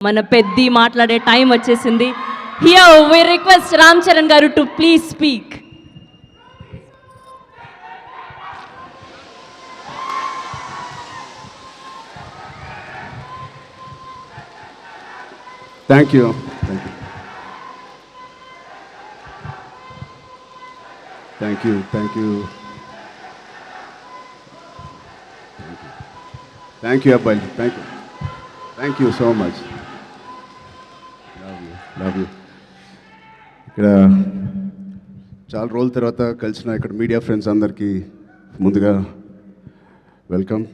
మన పెద్ది మాట్లాడే టైం వచ్చేసింది here we request Ram Charan garu to please speak thank you thank you thank you thank you thank you అబ్బాయి thank you thank you so much ఇక్కడ చాలా రోజుల తర్వాత కలిసిన ఇక్కడ మీడియా ఫ్రెండ్స్ అందరికీ ముందుగా వెల్కమ్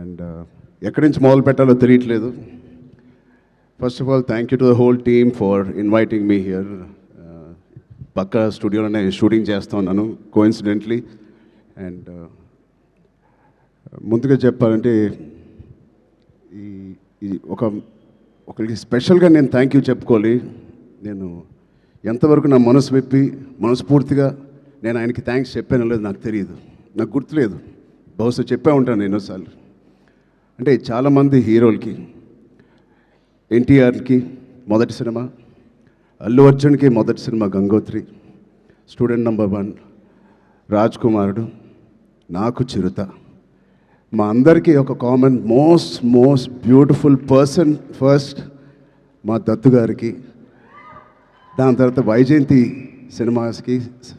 అండ్ uh, ఎక్కడి నుంచి మొదలు పెట్టాలో తెలియట్లేదు first of all thank you to the whole team for inviting me here పక్క స్టూడియోలోనే షూటింగ్ చేస్తా ఉన్నాను కోఇన్సిడెంట్లీ అండ్ uh, ముందుగా చెప్పాలంటే ఈ ఈ ఒక ఒకరికి స్పెషల్గా నేను థ్యాంక్ యూ చెప్పుకోవాలి. నేను ఎంతవరకు నా మనసు విప్పి మనస్ఫూర్తిగా నేను ఆయనకి థ్యాంక్స్ చెప్పానో లేదు నాకు తెలియదు. నాకు గుర్తులేదు. బహుశా చెప్పే ఉంటాను ఎన్నోసార్లు. అంటే చాలామంది హీరోలకి ఎన్టీఆర్కి మొదటి సినిమా అల్లు అర్జున్కి మొదటి cinema Gangotri student number one Raj Kumarudu నాకు చిరుత. మా అందరికీ ఒక common most most beautiful person first మా దత్తు గారికి దాని తర్వాత వైజయంతి సినిమాస్కి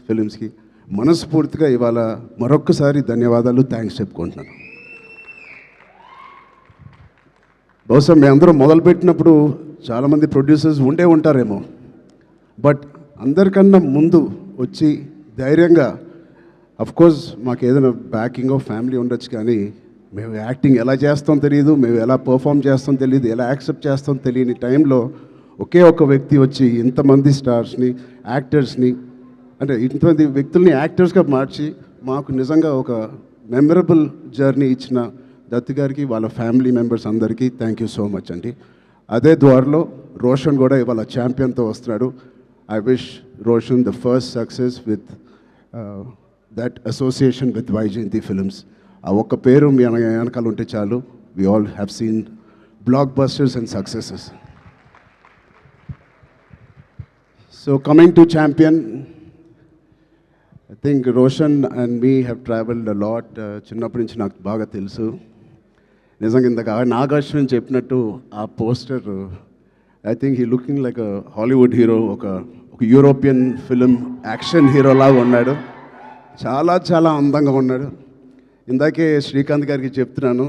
ఫిలిమ్స్కి మనస్ఫూర్తిగా ఇవాళ మరొక్కసారి ధన్యవాదాలు థ్యాంక్స్ చెప్పుకుంటున్నాను. బహుశా మీ అందరూ మొదలుపెట్టినప్పుడు చాలామంది ప్రొడ్యూసర్స్ ఉండే ఉంటారేమో. బట్ అందరికన్నా ముందు వచ్చి ధైర్యంగా కోర్స్ మాకు ఏదైనా బ్యాకింగ్ ఆఫ్ ఫ్యామిలీ ఉండొచ్చు కానీ మేము యాక్టింగ్ ఎలా చేస్తాం తెలియదు మేము ఎలా పర్ఫామ్ చేస్తాం తెలియదు ఎలా యాక్సెప్ట్ చేస్తాం తెలియని టైంలో ఒకే ఒక వ్యక్తి వచ్చి ఇంతమంది స్టార్స్ని యాక్టర్స్ని అంటే ఇంతమంది వ్యక్తుల్ని యాక్టర్స్గా మార్చి మాకు నిజంగా ఒక మెమరబుల్ జర్నీ ఇచ్చిన దత్తు గారికి వాళ్ళ ఫ్యామిలీ మెంబర్స్ అందరికీ థ్యాంక్ యూ సో మచ్ అండి. అదే ద్వారలో రోషన్ కూడా ఇవాళ ఛాంపియన్తో వస్తున్నాడు. I wish Roshan the first success with that association with Vyjayanthi films. ఆ ఒక్క పేరు మీ వెనకాల ఉంటే చాలు. We all have seen blockbusters and successes so coming to champion I think Roshan and me have travelled lot చిన్నప్పటి నుంచి నాకు బాగా తెలుసు. నిజంగా ఇందాక నాగార్జున చెప్పినట్టు ఆ poster I think he looking like Hollywood hero ఒక ఒక యూరోపియన్ ఫిలిం యాక్షన్ హీరో లాగా ఉన్నాడు. చాలా చాలా అందంగా ఉన్నాడు. ఇందాకే శ్రీకాంత్ గారికి చెప్తున్నాను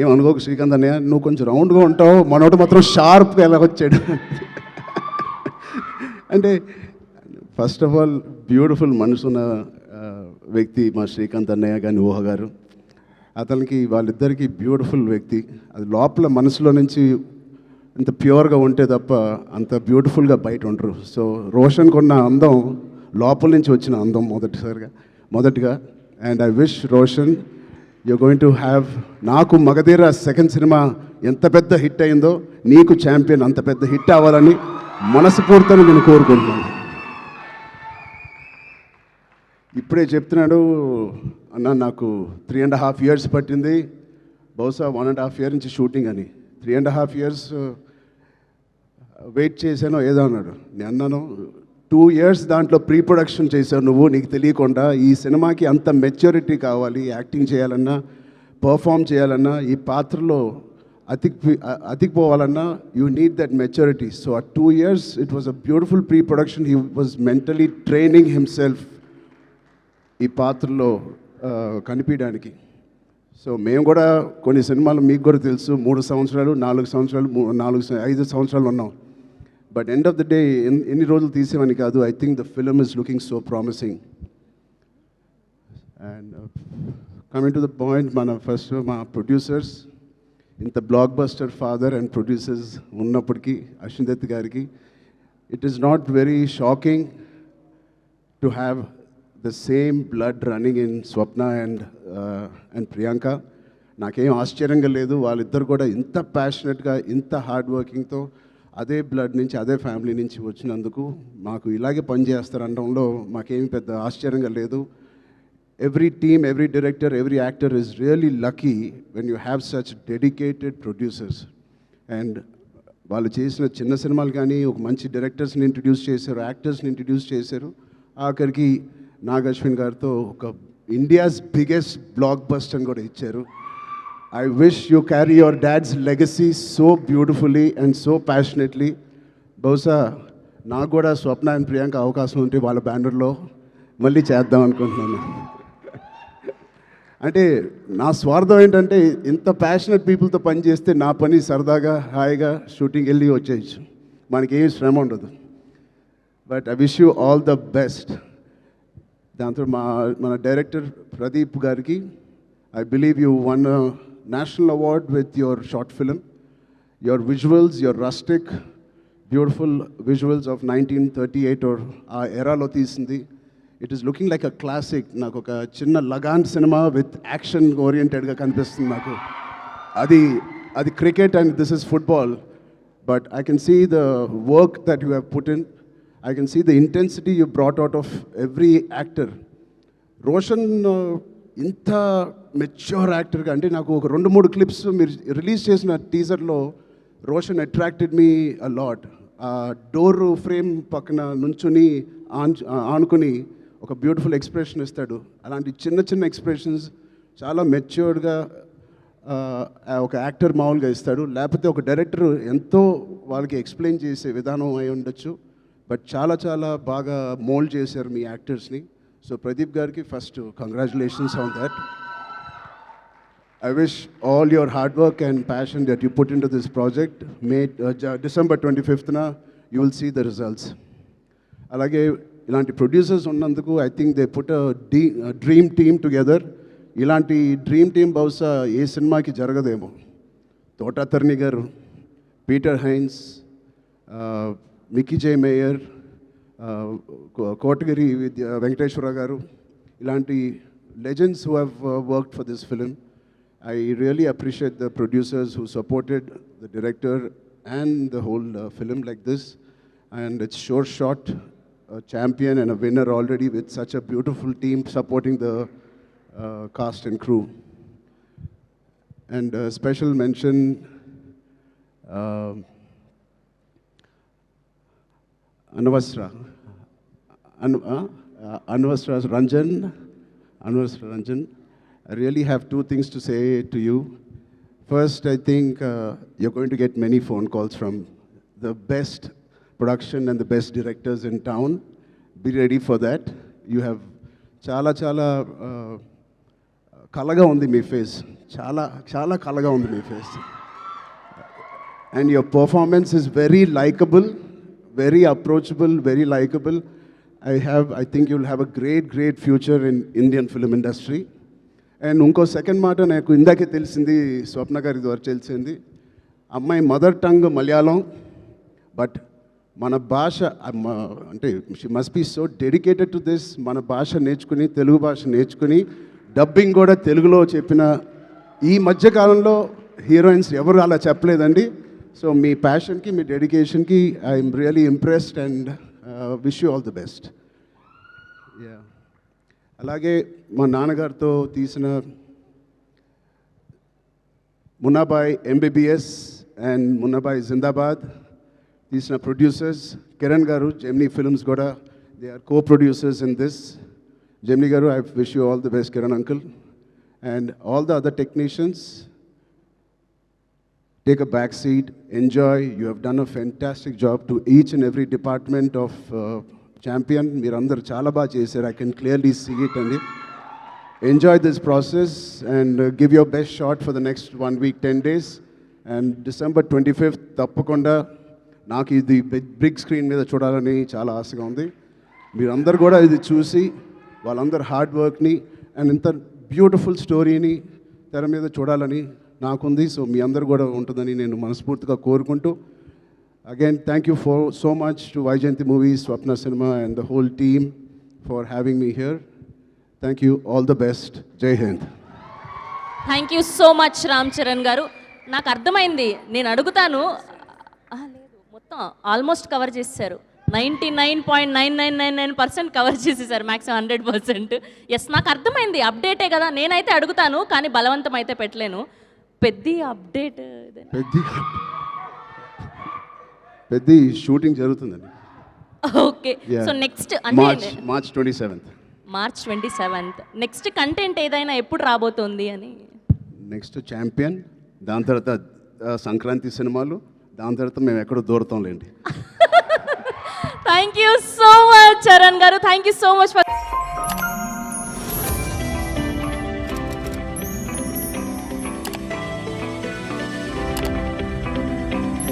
ఏం అనుకోకు శ్రీకాంత్ అన్నయ్య నువ్వు కొంచెం రౌండ్గా ఉంటావు మనోడు మాత్రం షార్ప్గా ఎలా వచ్చాడు అంటే ఫస్ట్ ఆఫ్ ఆల్ బ్యూటిఫుల్ మనసున్న వ్యక్తి మా శ్రీకాంత్ అన్నయ్య కానీ ఊహ గారు. అతనికి వాళ్ళిద్దరికీ బ్యూటిఫుల్ వ్యక్తి. అది లోపల మనసులో నుంచి ఇంత ప్యూర్గా ఉంటే తప్ప అంత బ్యూటిఫుల్గా బయట ఉండరు. సో రోషన్ కొన్న అందం లోపల నుంచి వచ్చిన అందం మొదటిసారిగా మొదటిగా. And I wish Roshan you going to have నాకు మగధీర సెకండ్ సినిమా ఎంత పెద్ద హిట్ అయిందో నీకు ఛాంపియన్ అంత పెద్ద హిట్ అవ్వాలని మనస్ఫూర్తిని నేను కోరుకుంటున్నాను. ఇప్పుడే చెప్తున్నాడు అన్న నాకు త్రీ అండ్ హాఫ్ ఇయర్స్ పట్టింది. బహుశా వన్ అండ్ హాఫ్ ఇయర్ నుంచి షూటింగ్ అని. Three and half years wait చేశానో ఏదో అన్నాడు. నేను అన్నాను టూ ఇయర్స్ దాంట్లో ప్రీ ప్రొడక్షన్ చేశావు నువ్వు నీకు తెలియకుండా ఈ సినిమాకి అంత మెచ్యూరిటీ కావాలి యాక్టింగ్ చేయాలన్నా పర్ఫామ్ చేయాలన్నా ఈ పాత్రలో అతికి అతికిపోవాలన్నా you need that maturity so ఆ two years it was a beautiful pre production he was mentally training himself ఈ పాత్రలో కనిపించడానికి. సో మేము కూడా కొన్ని సినిమాలు మీకు కూడా తెలుసు. మూడు సంవత్సరాలు నాలుగు సంవత్సరాలు నాలుగు ఐదు సంవత్సరాలు ఉన్నాం. But end of the day ఎన్ని రోజులు తీసేవని కాదు. I think the film is looking so promising and coming to the point మన ఫస్ట్ మా ప్రొడ్యూసర్స్ ఇంత blockbuster father and producers ఉన్నప్పటికీ అశ్విందత్ గారికి it is not very shocking to have the same blood running in Swapna and and Priyanka నాకేం ఆశ్చర్యంగా లేదు వాళ్ళిద్దరు కూడా ఇంత ప్యాషనెట్గా ఇంత హార్డ్ వర్కింగ్తో అదే బ్లడ్ నుంచి అదే ఫ్యామిలీ నుంచి వచ్చినందుకు మాకు ఇలాగే పనిచేస్తారనడంలో మాకేమి పెద్ద ఆశ్చర్యంగా లేదు. Every team, every director, every actor is really lucky when you have such dedicated producers. And వాళ్ళు చేసిన చిన్న సినిమాలు కానీ ఒక మంచి డైరెక్టర్స్ని ఇంట్రడ్యూస్ చేశారు యాక్టర్స్ని ఇంట్రడ్యూస్ చేశారు. ఆఖరికి నాగ్ అశ్విన్ గారితో ఒక ఇండియాస్ బిగ్గెస్ట్ బ్లాక్ బస్ట్ అని కూడా ఇచ్చారు. I wish you carry your dad's legacy so beautifully and so passionately బహుశా నాకు కూడా స్వప్న అండ్ ప్రియాంక అవకాశం ఉంటే వాళ్ళ బ్యానర్లో మళ్ళీ చేద్దాం అనుకుంటున్నాను. అంటే నా స్వార్థం ఏంటంటే ఇంత ప్యాషనెట్ పీపుల్తో పని చేస్తే నా పని సరదాగా హాయిగా షూటింగ్ వెళ్ళి వచ్చేయచ్చు. మనకి ఏం శ్రమ ఉండదు. But I wish you all the best దాంతో మా మన డైరెక్టర్ ప్రదీప్ గారికి I believe you won national award with your short film your visuals your rustic beautiful visuals of nineteen thirty eight or ఆ ఎరాలో తీసింది. It is looking like a classic నాకు ఒక చిన్న లగాన్ సినిమా విత్ యాక్షన్ ఓరియంటెడ్గా కనిపిస్తుంది నాకు. అది అది cricket and this is football but I can see the work that you have put in I can see the intensity you brought out of every actor Roshan ఇంత mature యాక్టర్గా అంటే నాకు ఒక రెండు మూడు క్లిప్స్ మీరు రిలీజ్ చేసిన టీజర్లో Roshan attracted me a lot door frame పక్కన నుంచుని ఆన్ ఆనుకుని ఒక బ్యూటిఫుల్ ఎక్స్ప్రెషన్ ఇస్తాడు. అలాంటి చిన్న చిన్న ఎక్స్ప్రెషన్స్ చాలా మెచ్యూర్డ్గా ఒక యాక్టర్ మామూలుగా ఇస్తాడు. లేకపోతే ఒక డైరెక్టర్ ఎంతో వాళ్ళకి ఎక్స్ప్లెయిన్ చేసే విధానం అయి ఉండొచ్చు. బట్ చాలా చాలా బాగా మోల్డ్ చేశారు మీ యాక్టర్స్ని సో ప్రదీప్ గారికి first congratulations on that I wish all your hard work and passion that you put in to this project may December twenty fifth you will see the results అలాగే ఇలాంటి producers ఉన్నందుకు I think they put the dream team together ఇలాంటి dream team బహుశా ఏ సినిమాకి జరగదేమో. తోటాతర్ని గారు పీటర్ హైన్స్ మిక్కీ జే మేయర్ కోటగిరి విద్య వెంకటేశ్వర గారు ఇలాంటి legends who have worked for this film I really appreciate the producers who supported the director and the whole film like this and it's sure shot. A champion and a winner already with such a beautiful team supporting the uh, cast and crew. And a special mention uh, Anvasra. An- uh, uh, Ranjan. Anvasra Ranjan. I really have two things to say to you. First, I think uh, you're going to get many phone calls from the best production and the best directors in town be ready for that you have చాలా చాలా కలగా ఉంది మీ face చాలా చాలా కలగా ఉంది మీ face and your performance is very likable very approachable very likable I have I think you'll have a great great future in Indian film industry and ఇంకో సెకండ్ మాట నాకు ఇందాకే తెలిసింది స్వప్న గారి ద్వారా తెలిసింది అమ్మాయి మదర్ టంగ్ మలయాళం బట్ మన భాష అంటే she must be so dedicated to this. మన భాష నేర్చుకుని తెలుగు భాష నేర్చుకుని డబ్బింగ్ కూడా తెలుగులో చెప్పిన ఈ మధ్యకాలంలో హీరోయిన్స్ ఎవరు అలా చెప్పలేదండి. సో మీ ప్యాషన్కి మీ డెడికేషన్కి I'm really impressed and wish you all the best. Yeah అలాగే మా నాన్నగారితో తీసిన మునాబాయ్ ఎంబీబీఎస్ అండ్ మునాబాయ్ జిందాబాద్. తీసిన ప్రొడ్యూసర్స్ కిరణ్ గారు జెమ్నీ ఫిల్మ్స్ కూడా they are co producers in this Gemini garu I wish you all the best Kiran uncle and all the other technicians take a back seat, enjoy. You have done a fantastic job to each and every department of uh, champion. మీరందరూ చాలా బాగా చేశారు. I can clearly see it అండి. Enjoy this process and give your best shot for the next one week ten days and December twenty fifth తప్పకుండా నాకు ఇది big screen మీద చూడాలని చాలా ఆశగా ఉంది. మీరందరూ కూడా ఇది చూసి వాళ్ళందరి హార్డ్ వర్క్ని అండ్ ఇంత బ్యూటిఫుల్ స్టోరీని తెర మీద చూడాలని నాకుంది. సో మీ అందరు కూడా ఉంటుందని నేను మనస్ఫూర్తిగా కోరుకుంటూ again thank you for so much to Vyjayanthi movies Swapna cinema and the whole team for having me here thank you all the best Jai Hind thank you so much Ram Charan garu నాకు అర్థమైంది. నేను అడుగుతాను మొత్తం almost cover చేసేసారు ninety nine point nine nine nine nine percent cover చేసేసారు maximum hundred percent. Yes నాకు అర్థమైంది. అప్డేటే కదా. నేనైతే అడుగుతాను కానీ బలవంతం అయితే పెట్టలేను. పెద్ద అప్డేట్ పెద్ద పెద్ద షూటింగ్ జరుగుతుందండి. ఓకే. సో నెక్స్ట్ మార్చ్ అంటే March twenty seventh March twenty seventh next content ఏదైనా ఎప్పుడు రాబోతోంది అని? నెక్స్ట్ ఛాంపియన్ దాని తర్వాత సంక్రాంతి సినిమాలు. దాని తర్వాత మేము ఎక్కడో దూరతాంలేండి. Thank you so much Charan garu thank you so much for